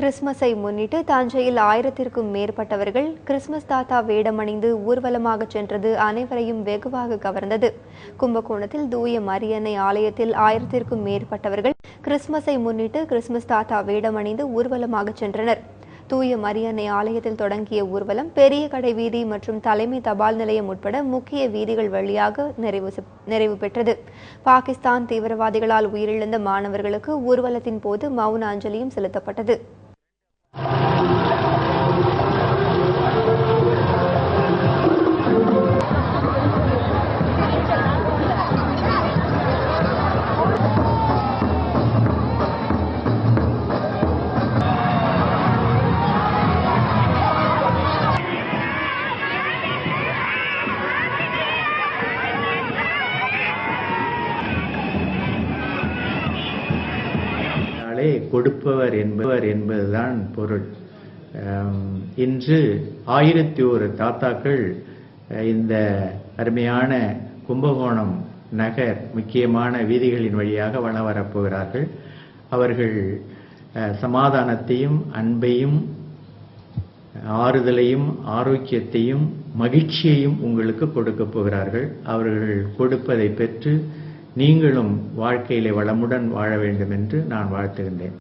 கிறிஸ்மஸை முன்னிட்டு தஞ்சையில் ஆயிரத்திற்கும் மேற்பட்டவர்கள் கிறிஸ்மஸ் தாத்தா வேடமணிந்து ஊர்வலமாக சென்றது அனைவரையும் வெகுவாக கவர்ந்தது. கும்பகோணத்தில் தூய மரியன்னை ஆலயத்தில் ஆயிரத்திற்கும் மேற்பட்டவர்கள் கிறிஸ்மஸை முன்னிட்டு கிறிஸ்மஸ் தாத்தா வேடமணிந்து ஊர்வலமாக சென்றனர். தூய மரியன்னை ஆலயத்தில் தொடங்கிய ஊர்வலம் பெரிய கடை வீதி மற்றும் தலைமை தபால் நிலையம் உட்பட முக்கிய வீதிகள் வழியாக நிறைவு செ- நிறைவு பெற்றது. பாகிஸ்தான் தீவிரவாதிகளால் உயிரிழந்த மாணவர்களுக்கு ஊர்வலத்தின் போது மௌன அஞ்சலியும் செலுத்தப்பட்டது. என்றாலே கொடுப்பவர் என்பவர் என்பதுதான் பொருள். இன்று ஆயிரத்தி ஒரு தாத்தாக்கள் இந்த அருமையான கும்பகோணம் நகர் முக்கியமான வீதிகளின் வழியாக வள வரப்போகிறார்கள் அவர்கள் சமாதானத்தையும் அன்பையும் ஆறுதலையும் ஆரோக்கியத்தையும் மகிழ்ச்சியையும் உங்களுக்கு கொடுக்க போகிறார்கள். அவர்கள் கொடுப்பதை பெற்று நீங்களும் வாழ்க்கையிலே வளமுடன் வாழ வேண்டும் என்று நான் வாழ்த்துகின்றேன்.